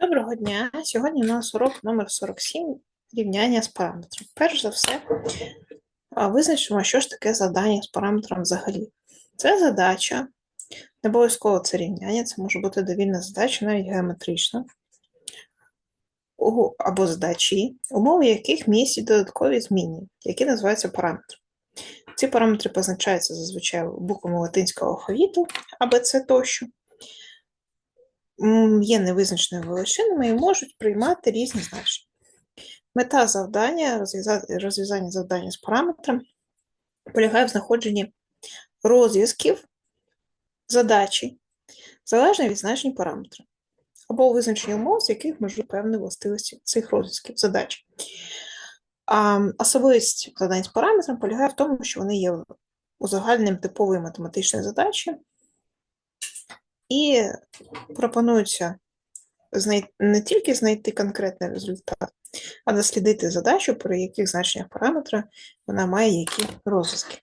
Доброго дня! Сьогодні у нас урок номер 47 рівняння з параметром. Перш за все, визначимо, що ж таке завдання з параметром взагалі. Це задача, не обов'язково це рівняння, це може бути довільна задача, навіть геометрична, або задачі, умови яких містять додаткові зміни, які називаються параметри. Ці параметри позначаються зазвичай буквами латинського алфавіту, АБЦ тощо є невизначеними величинами і можуть приймати різні значення. Мета завдання, розв'язання завдання з параметром полягає в знаходженні розв'язків задачі, залежно від значень параметра, або у визначенні умов, з яких можуть певні властивості цих розв'язків задач. А особливість завдань з параметром полягає в тому, що вони є узагальненням типової математичної задачі, і пропонується не тільки знайти конкретний результат, а дослідити задачу, при яких значеннях параметра вона має які розв'язки.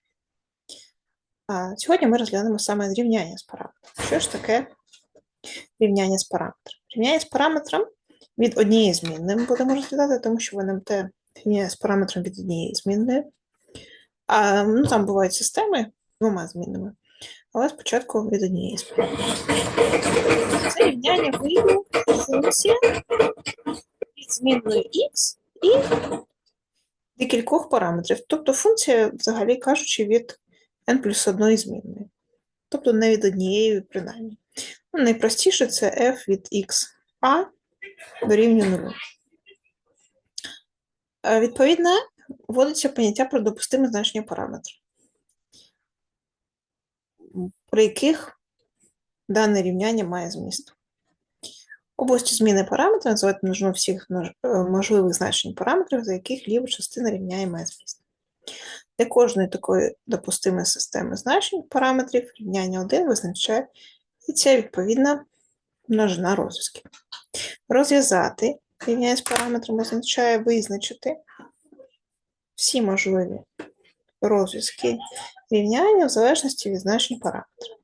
А сьогодні ми розглянемо саме рівняння з параметром. Що ж таке рівняння з параметром? Рівняння з параметром від однієї змінної ми будемо розглядати, тому що в НМТ рівняння з параметром від однієї змінної. А, ну, там бувають системи двома змінними, але спочатку від однієї змінної. Це рівняння вийде функція від змінної x і декількох параметрів. Тобто функція, взагалі кажучи, від n плюс одної змінної. Тобто не від однієї, принаймні. Ну, найпростіше це f від xa дорівнює 0. Е, Відповідно, вводиться поняття про допустиме значення параметра, при яких дане рівняння має зміст. Області зміни параметра називають множину всіх е, можливих значень параметрів, за яких ліва частина рівняє має зміст. Для кожної такої допустимої системи значень параметрів рівняння 1 визначає і це відповідна множина розв'язків. Розв'язати рівняння з параметром означає визначити всі можливі розв'язки рівняння в залежності від значень параметра.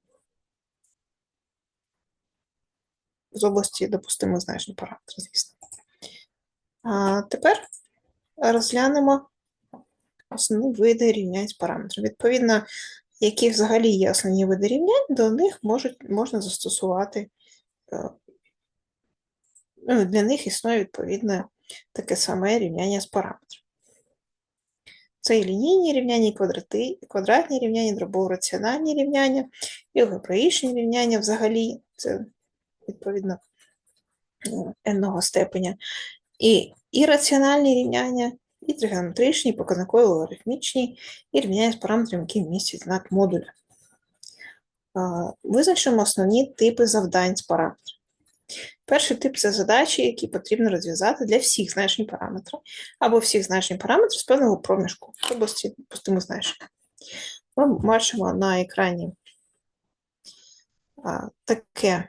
З області допустимих значень параметра, звісно. А тепер розглянемо основні види рівнянь з параметром. Відповідно, які взагалі є основні види рівнянь, до них можуть, можна застосувати, е, ну, для них існує відповідне таке саме рівняння з параметром. Це і лінійні рівняння, і квадрати, і квадратні рівняння, і дробово-раціональні рівняння, і алгебраїчні рівняння взагалі, це відповідно n степеня, і ірраціональні рівняння, і тригонометричні, і показникові логарифмічні, і рівняння з параметрами, які містять знак модуля. Визначимо основні типи завдань з параметрів. Перший тип це задачі, які потрібно розв'язати для всіх значень параметра, або всіх значень параметрів з певного проміжку в області допустимо значення. Ми бачимо на екрані а, таке,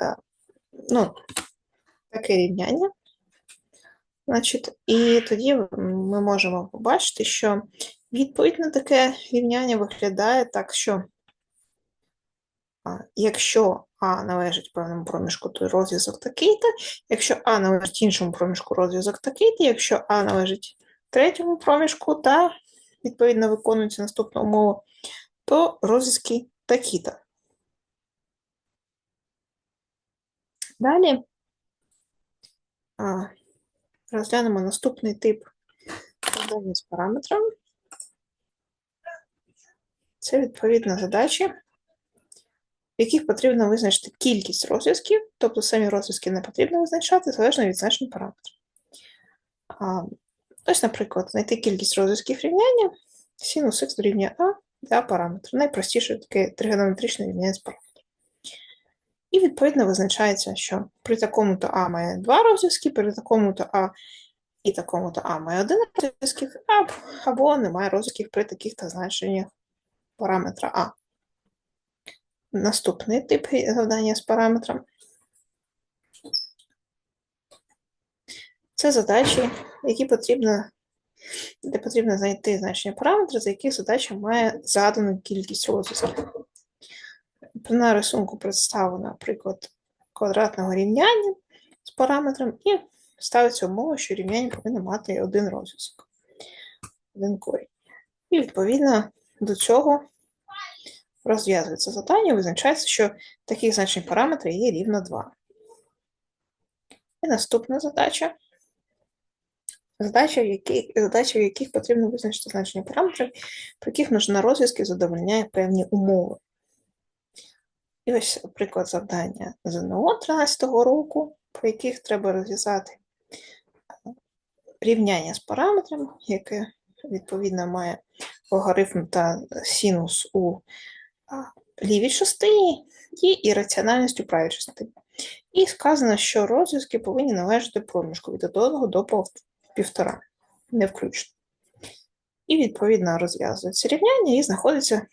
а, ну, таке рівняння. Значить, і тоді ми можемо побачити, що відповідь на таке рівняння виглядає так, що якщо А належить певному проміжку, то розв'язок такий-то, якщо А належить іншому проміжку, розв'язок такий-то, якщо А належить третьому проміжку та відповідно виконується наступна умова, то розв'язки такі-то. Далі а, розглянемо наступний тип завдання з параметрами. Це відповідно задачі, в яких потрібно визначити кількість розв'язків, тобто самі розв'язки не потрібно визначати залежно від значень параметрів. Ось, наприклад, знайти кількість розв'язків рівняння синус х дорівнює А для параметру. Найпростіше таке тригонометричне рівняння з параметрів. І відповідно визначається, що при такому-то А має два розв'язки, при такому-то А і такому-то А має один розв'язків, або немає розв'язків при таких-то значеннях параметра А. Наступний тип завдання з параметром. Це задачі, які потрібно, де потрібно знайти значення параметра, за яких задача має задану кількість розв'язків. На рисунку представлено, наприклад, квадратного рівняння з параметром і ставиться умова, що рівняння повинно мати один розв'язок, один корінь. І відповідно до цього розв'язується завдання, визначається, що таких значень параметра є рівно 2. І наступна задача. Задача, в яких, задача, в яких потрібно визначити значення параметрів, при яких множина розв'язків задовольняє певні умови. І ось приклад завдання ЗНО 13-го року, по яких треба розв'язати рівняння з параметрами, яке відповідно має логарифм та синус у лівій частині і ірраціональність у правій частині. І сказано, що розв'язки повинні належати проміжку від 1 до 1,5, не включно. І відповідно розв'язується рівняння і знаходиться,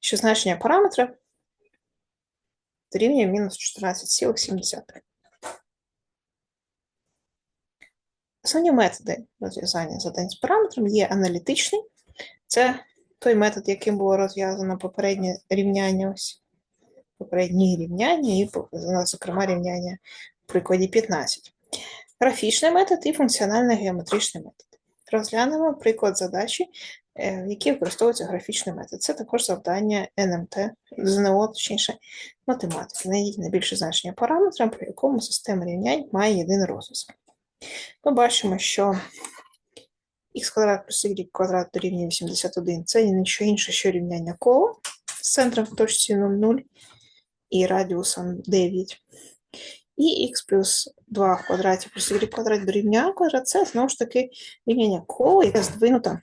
що значення параметра дорівнює мінус 14,7. Основні методи розв'язання задань з параметром є аналітичний. Це той метод, яким було розв'язано попереднє рівняння, ось попередні рівняння, і, зокрема, рівняння в прикладі 15. Графічний метод і функціонально-геометричний метод. Розглянемо приклад задачі, в якій використовується графічний метод. Це також завдання НМТ, ЗНО, точніше, математики. Найдіть найбільше значення параметра, при якому система рівнянь має єдиний розв'язок. Ми бачимо, що х квадрат плюс y квадрат дорівнює 81 це нічого інше, що рівняння кола з центром в точці 0,0 і радіусом 9. І х плюс 2 в квадраті плюс y квадрат дорівнює квадрат це знову ж таки рівняння кола, яке здвинуто,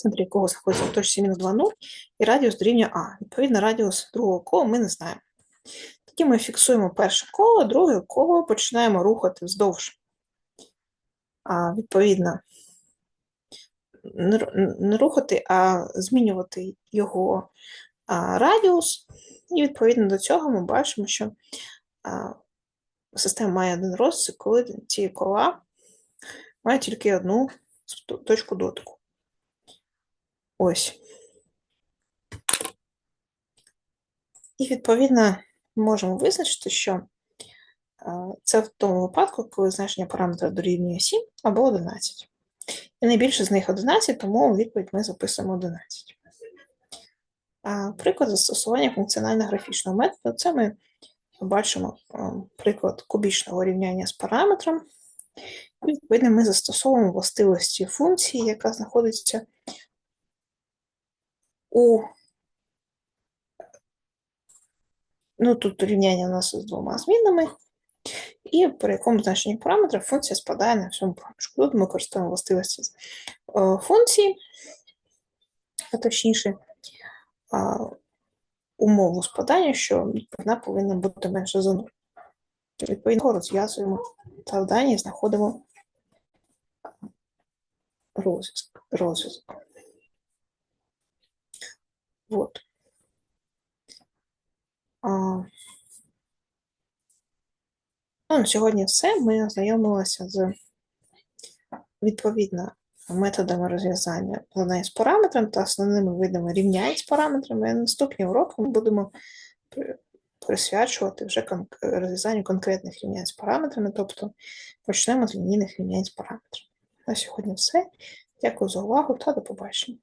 центрі якого знаходиться в точці мінус 2, 0, і радіус дорівнює А. Відповідно, радіус другого кола ми не знаємо. Тоді ми фіксуємо перше коло, друге коло починаємо рухати вздовж. А, Відповідно, не рухати, а змінювати його радіус. І відповідно до цього ми бачимо, що система має один розвиток, коли ці кола мають тільки одну точку дотику. Ось. І, відповідно, можемо визначити, що це в тому випадку, коли значення параметра дорівнює 7 або 11. І найбільше з них 11, тому відповідь ми записуємо 11. Приклад застосування функціонально-графічного методу це ми бачимо приклад кубічного рівняння з параметром. Відповідно, ми застосовуємо властивості функції, яка знаходиться у. Ну, тут рівняння у нас з двома змінами. І при якому значенні параметра функція спадає на всьому проміжку. Тут ми користуємо властивості е, функції, а точніше, умову спадання, що вона повинна бути менше за 0. Відповідно, розв'язуємо завдання і знаходимо розв'язок. розв'язок. Вот. Ну, на сьогодні все. Ми ознайомилися з відповідно методами розв'язання завдань з параметрами та основними видами рівнянь з параметрами. Наступні уроки ми будемо присвячувати вже розв'язанню конкретних рівнянь з параметрами, тобто почнемо з лінійних рівнянь з параметрами. На сьогодні все. Дякую за увагу та до побачення.